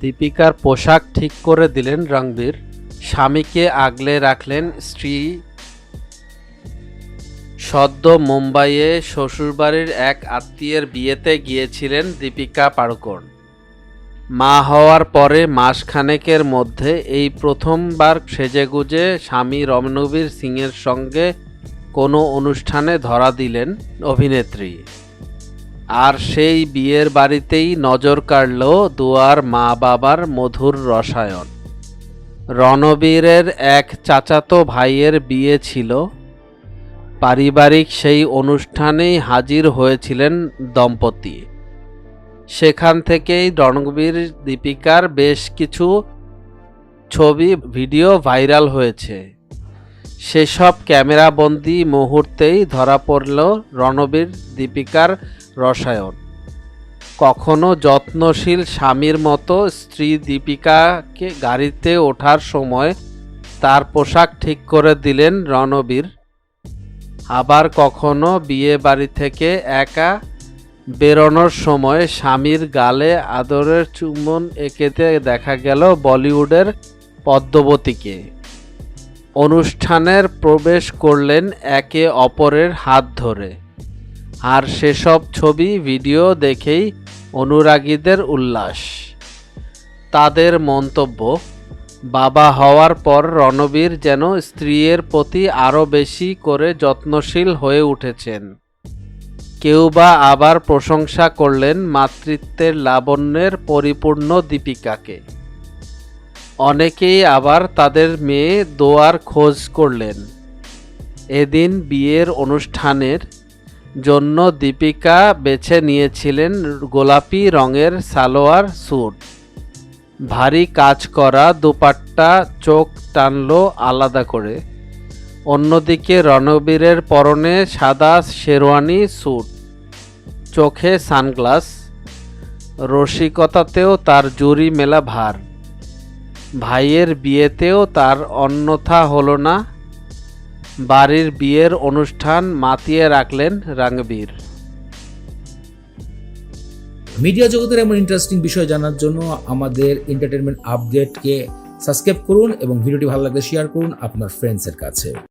দীপিকার পোশাক ঠিক করে দিলেন রণবীর স্বামীকে আগলে রাখলেন স্ত্রী। সদ্য মুম্বাইয়ে শ্বশুরবাড়ির এক আত্মীয়ের বিয়েতে গিয়েছিলেন দীপিকা পাড়ুকোন। মা হওয়ার পরে মাসখানেকের মধ্যে এই প্রথমবার সেজেগুজে স্বামী রমনবীর সিংয়ের সঙ্গে কোনো অনুষ্ঠানে ধরা দিলেন অভিনেত্রী। আর সেই বিয়ের বাড়িতেই নজর কাড়ল দুয়ার মা বাবার মধুর রসায়ন। রণবীরের এক চাচাতো ভাইয়ের বিয়ে ছিল। পারিবারিক সেই অনুষ্ঠানেই হাজির হয়েছিলেন দম্পতি। সেখান থেকেই রণবীর দীপিকার বেশ কিছু ছবি, ভিডিও ভাইরাল হয়েছে। সেসব ক্যামেরাবন্দি মুহূর্তেই ধরা পড়ল রণবীর দীপিকার রসায়ন। কখনো যত্নশীল স্বামীর মতো স্ত্রী দীপিকাকে গাড়িতে ওঠার সময় তার পোশাক ঠিক করে দিলেন রণবীর। আবার কখনো বিয়ে বাড়ি থেকে একা বেরোনোর সময় স্বামীর গালে আদরের চুম্বন এঁকেতে দেখা গেল বলিউডের পদ্মবতীকে। অনুষ্ঠানের প্রবেশ করলেন একে অপরের হাত ধরে। আর সেসব ছবি, ভিডিও দেখেই অনুরাগীদের উল্লাস। তাদের মন্তব্য, বাবা হওয়ার পর রণবীর যেন স্ত্রীর প্রতি আরও বেশি করে যত্নশীল হয়ে উঠেছেন। কেউ বা আবার প্রশংসা করলেন মাতৃত্বের লাবণ্যের পরিপূর্ণ দীপিকাকে। অনেকেই আবার তাদের মেয়ে দোয়ার খোঁজ করলেন। এদিন বিয়ের অনুষ্ঠানের জন্য দীপিকা বেছে নিয়েছিলেন গোলাপি রঙের সালোয়ার স্যুট। ভারী কাজ করা দুপাট্টা চোখ টানল আলাদা করে। অন্যদিকে রণবীরের পরনে সাদা শেরওয়ানি স্যুট। চোখে সানগ্লাস। রসিকতাতেও তার জুরি মেলা ভার। ভাইয়ের বিয়েতেও তার অন্যথা হলো না। বাড়ির বিয়ের অনুষ্ঠান মাতিয়ে রাখলেন রাঙ্গবীর। মিডিয়া জগতের এমন ইন্টারেস্টিং বিষয় জানার জন্য আমাদের এন্টারটেনমেন্ট আপডেটকে সাবস্ক্রাইব করুন এবং ভিডিওটি ভালো লাগলে শেয়ার করুন আপনার ফ্রেন্ডসের কাছে।